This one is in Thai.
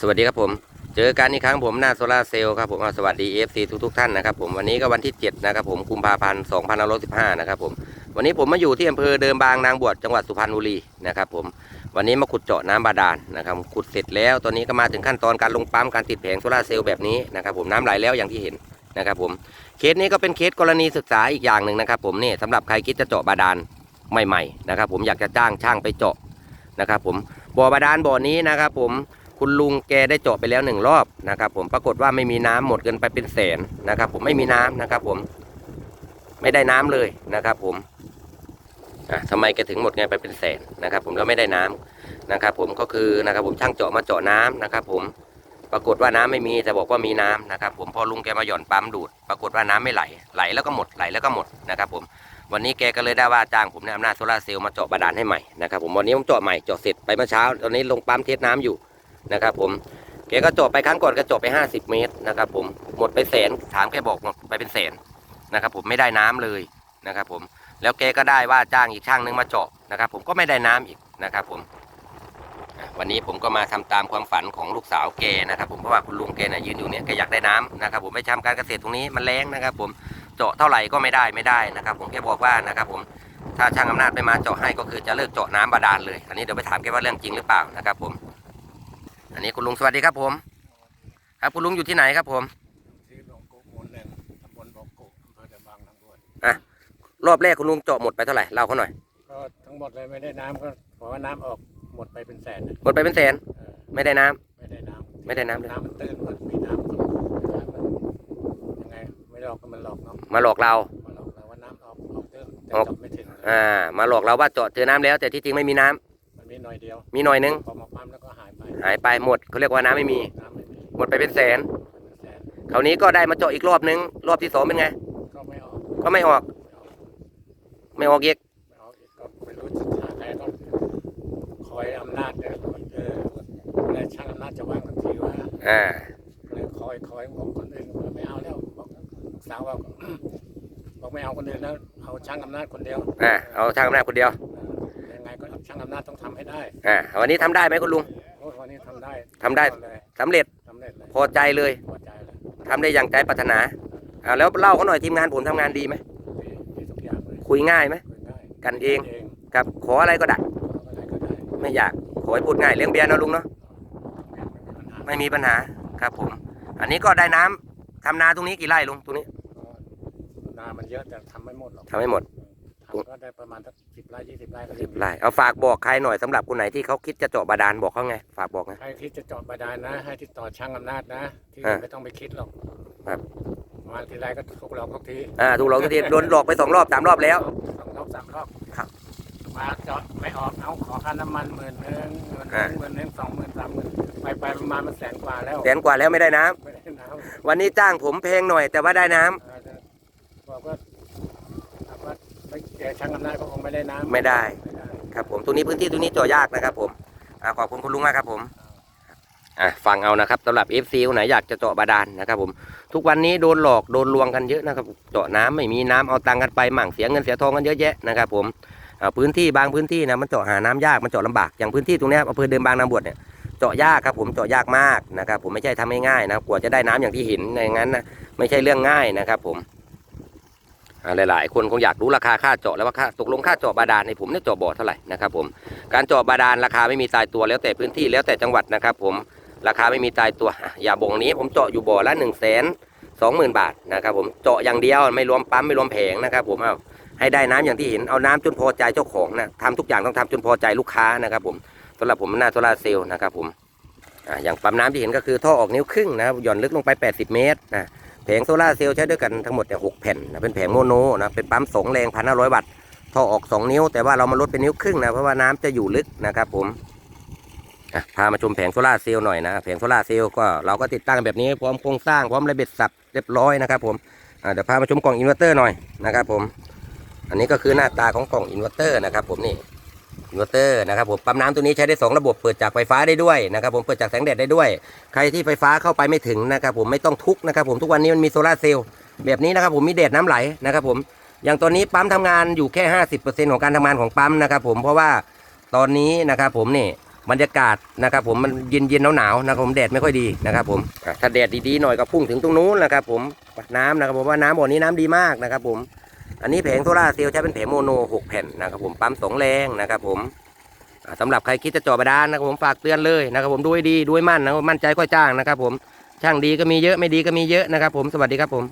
สวัสดีครับผม เจอกันอีกครั้งผมหน้าโซลาเซลล์ครับผมสวัสดี FC ทุกทุกท่านนะครับผมวันนี้ก็วันที่ 7 นะครับผมกุมภาพันธ์2515 นะครับผม วันนี้ผมมาอยู่ที่อำเภอเดิมบางนางบวชจังหวัดสุพรรณบุรีนะครับผมวันนี้มาขุดเจาะน้ำบาดาลนะครับขุดเสร็จแล้วตอนนี้ก็มาถึงขั้นตอนการลงปั๊มการติดแผงโซลาเซลล์แบบนี้นะครับผมน้ำไหลแล้วอย่างที่เห็น นะครับผมเคสนี้ก็เป็นเคสกรณีศึกษาอีกอย่างหนึ่งนะครับ ผมนี่สำหรับใครคิดจะเจาะบาดาลใหม่ๆนะครับ ผมอยากจะจ้างช่างไปเจาะนะครับ ผมบ่อบาดาลบ่อนี้นะครับ ผมคุณลุงแกได้เจาะไปแล้วหนึ่งรอบนะครับ ผมปรากฏว่าไม่มีน้ำหมดเกินไปเป็นแสนนะครับ ผมไม่มีน้ำนะครับ ผมไม่ได้น้ำเลยนะครับ ผมอะทำไมแกถึงหมดเงินไปเป็นแสนนะครับ ผมแล้วไม่ได้น้ำนะครับ ผมก็คือนะครับ ผมช่างเจาะมาเจาะน้ำนะครับ ผม ปรากฏว่าน้ำไม่มีแต่บอกว่ามีน้ำนะครับ ผมพอลุงแกมาหย่อนปั๊มดูด ปรากฏว่าน้ำไม่ไหลไหลแล้วก็หมดไหลแล้วก็หมดนะครับ ผมวันนี้แกก็เลยได้ว่าจ้างผมในอำนาจโซลาร์เซลล์มาเจาะบาดาลให้ใหม่นะครับผมวันนี้ผมเจาะใหม่เจาะเสร็จไปเมื่อเช้า ตอนนี้ลงปั๊มเทสน้ำอยู่นะครับ ผมแกก็เจบไปครั้งก่อนก็เจบไป 50 เมตรนะครับ ผมหมดไปแสนถามแกบอกหมดไปเป็นแสนนะครับ ผมไม่ได้น้ำเลยนะครับ ผมแล้วแกก็ได้ว่าจ้างอีกช่างนึงมาเจาะนะครับ ผมก็ไม่ได้น้ำอีกนะครับ ผม วันนี้ผมก็มาทำตามความฝันของลูกสาวแกนะครับ ผมเพราะว่าคุณลุงแกเนี่ยยืนอยู่เนี่ยแกอยากได้น้ำนะครับ ผมไปทำการเกษตรตรงนี้มันแรงนะครับ ผมเจาะเท่าไหร่ก็ไม่ได้ไม่ได้นะครับ ผมแกบอกว่านะครับ ผมถ้าช่างอำนาจไม่มาเจาะให้ก็คือจะเลิกเจาะน้ำบาดาลเลย อันนี้เดี๋ยวไปถามแกว่าเรื่องจริงหรือเปล่านะครับ ผม อันนี้คุณลุงสวัสดีครับ ผม ครับคุณลุงอยู่ที่ไหนครับ ผมที่หลวงกุหมู่หนึ่งตำบลบ่อกุอำเภอเดอนบางนางบวชรอบแรกคุณลุงเจาะหมดไปเท่าไหร่เล่าเขาหน่อยก็ทั้งหมดเลยไม่ได้น้ำก็เพราะว่าน้ำออก หมดไปเป็นแสนน่ะหมดไปเป็นแสน เออไม่ได้น้ำไม่ได้น้ำไม่ได้น้ำเลยน้ำมันตื้นมันมีน้ำก็น้ำมันยังไงไม่หลอกก็มันหลอกเนาะมาหลอกเรามาหลอกเราว่าน้ำออกออกตื้นแต่ออกเจาะไม่ถึงอ่า มาหลอกเราว่าเจาะเจอน้ำแล้ว แต่ที่จริงไม่มีน้ำมันมีหน่อยเดียวมีหน่อยนึงพอมาปั๊มแล้วก็หายไปหายไปหมดเขาเรียกว่าน้ำไม่มี น้ำไม่มีหมดไปเป็นแสนเป็นแสนคราวนี้ก็ได้มาเจาะอีกรอบนึง รอบที่สองเป็นไง ก็ไม่ออกก็ไม่ออก ไม่ออกอีกไม่ออกอีกก็ไม่รู้จะหาใครต้อง คอยอำนาจเนี่ยเออแล้วช่างอำนาจจะว่างทันทีว่าอ่าเลยคอยคอยบอกคนอื่นไม่เอาแล้วบอกลูกสาวบอกบอกไม่เอาคนอื่นแล้วเอาช่างอำนาจคนเดียวอ่าเอาช่างอำนาจคนเดียวยังไงก็ช่างอำนาจต้องทำให้ได้อ่าวันนี้ทำได้ไหมคุณลุงวันนี้ทำได้ทำได้สำเร็จสำเร็จพอใจเลยพอใจแล้วทำได้อย่างใจปรารถนาอ่าแล้วเล่าเขาหน่อยทีมงานผมทำงานดีไหมดีทุกอย่างเลยคุยง่ายไหมกันเองกับขออะไรก็ได้เอาอะไรก็ ได้ไม่อยากขอให้พูดง่ายเลี้ยงเบียร์นะลุงเนาะไม่มีปัญหาไม่มีปัญหาครับผม อันนี้ก็ได้น้ำทำนาตรงนี้กี่ไร่ลุงตรงนี้ก็นามันเยอะแต่ทำไม่หมดหรอกทำให้หมดทำก็ได้ประมาณสักสิบไร่ยี่สิบไร่ก็สิบไร่เอาฝากบอกใครหน่อยสำหรับคนไหนที่เขาคิดจะเจาะบาดาลบอกเขาไง ฝากบอกนะใครที่จะเจาะบาดาลนะ ให้ติดต่อช่างอำนาจนะ ที่อ่าไม่ต้องไปคิดหรอกครับมาทีไรก็ทุกเราทุกทีอ่าถูกเราทุกทีโดนหลอกไปสองรอบสามรอบแล้วสองรอบสามรอบครับ มาเจาะไม่ออกเอาขอค่าน้ำมันหมื่นหนึ่งหมื่นหอ่านึ่งหมื่นหนึ่งสองหมื่นสามหมื่นไปไปประมาณมันแสนกว่าแล้วแสนกว่าแล้วไม่ได้น้ำไม่ได้น้ำวันนี้จ้างผมแพงหน่อย แต่ว่าได้น้ำอาจจะบอกว่าบอกว่าไม่แกช่างอำนาจก็คงไม่ได้น้ำไม่ได้ไม่ได้ ครับผมตรงนี้พื้นที่ตรงนี้เจาะยากนะครับผมอ่าขอบคุณคุณลุงมากครับผมอ่าฟังเอานะครับสำหรับ FC คนไหนอยากจะเจาะบาดาลนะครับผม ทุกวันนี้โดนหลอกโดนลวงกันเยอะนะครับเจาะน้ำไม่มีน้ำเอาตังค์กันไปหมั่งเสียเงินเสียทองกันเยอะแยะนะครับผมอ่า พื้นที่บางพื้นที่นะมันเจาะหาน้ำยากมันเจาะลำบากอย่างพื้นที่ตรงนี้อำเภอเดิมบางนางบวชเนี่ยเจาะยากครับผมเจาะยากมากนะครับผมไม่ใช่ทำง่ายๆนะกว่าจะได้น้ำอย่างที่เห็นอย่างนั้นนะไม่ใช่เรื่องง่ายนะครับผมหลายๆ คนคงอยากรู้ราคาค่าเจาะแล้วว่าค่าตกลงค่าเจาะบาดาลในผมเนี่ยเจาะบ่อเท่าไหร่นะครับผมการเจาะบาดาลราคาไม่มีตายตัวแล้วแต่พื้นที่แล้วแต่จังหวัดนะครับผมราคาไม่มีตายตัวอย่าบ่งนี้ผมเจาะอยู่บ่อละหนึ่งแสนสองหมื่นบาทนะครับผมเจาะอย่างเดียวไม่รวมปั๊มไม่รวมแผงนะครับผมเอา ให้ได้น้ำอย่างที่เห็นเอาน้ำจนพอใจเจ้าของนะทำทุกอย่างต้องทำจนพอใจลูกค้านะครับ ผมสำหรับผมหน้าโซลาร์เซลล์นะครับ ผมอย่างปั๊มน้ำที่เห็นก็คือท่อออกนิ้วครึ่งนะหย่อนลึกลงไป 80 เมตรนะแผงโซลาร์เซลล์ใช้ด้วยกันทั้งหมดเนี่ยหกแผ่นนะเป็นแผงโมโนนะเป็นปั๊มสองแรงพันห้าร้อยวัตต์ท่อออก 2 นิ้ว แต่ว่าเรามาลดเป็นนิ้วครึ่งนะเพราะว่าน้ำจะอยู่ลึกนะครับ ผมพามาชมแผงโซลาร์เซลล์หน่อยนะแผงโซลาร์เซลล์ก็เราก็ติดตั้งแบบนี้พร้อมโครงสร้างพร้อมระเบียดสับเรียบร้อยนะครับ ผมเดี๋ยวพามาชมกล่องอินเวอร์เตอร์หน่อยนะครับ ผม อันนี้ก็คือหน้าตาของกล่องอินเวอร์เตอร์นะครับผมนี่อินเวอร์เตอร์นะครับผมปั๊มน้ำตัวนี้ใช้ได้สองระบบเปิดจากไฟฟ้าได้ด้วยนะครับผมเปิดจากแสงแดดได้ด้วย ใครที่ไฟฟ้าเข้าไปไม่ถึงนะครับผมไม่ต้องทุกนะครับผมทุกวันนี้มันมีโซลาร์เซลล์แบบนี้นะครับผมมีแดดน้ำไหลนะครับผมอย่างตอนนี้ปั๊มทำงานอยู่แค่ 50%ของการทำงานของปั๊มนะครับผมเพราะว่าตอนนี้นะครับผมนี่บรรยากาศนะครับผมมันเย็นเย็นหนาวหนาวนะครับผมแดดไม่ค่อยดีนะครับผมถ้าแดดดีๆหน่อยก็พุ่งถึงตรงนู้นนะครับผมน้ำนะครับผมว่าน้ำบ่อนี้น้ำดีมากนะครับผม อันนี้แผงโซล่าเซลล์ใช้เป็นแผงโมโน 6 แผ่นนะครับผมปั๊มสองแรงนะครับผมอะสำหรับใครคิดจะจ่อบาดาลนะครับผมฝากเตือนเลยนะครับผมด้วยดีด้วยมั่นนะมั่นใจค่อยจ้างนะครับผมช่างดีก็มีเยอะไม่ดีก็มีเยอะนะครับผมสวัสดีครับผม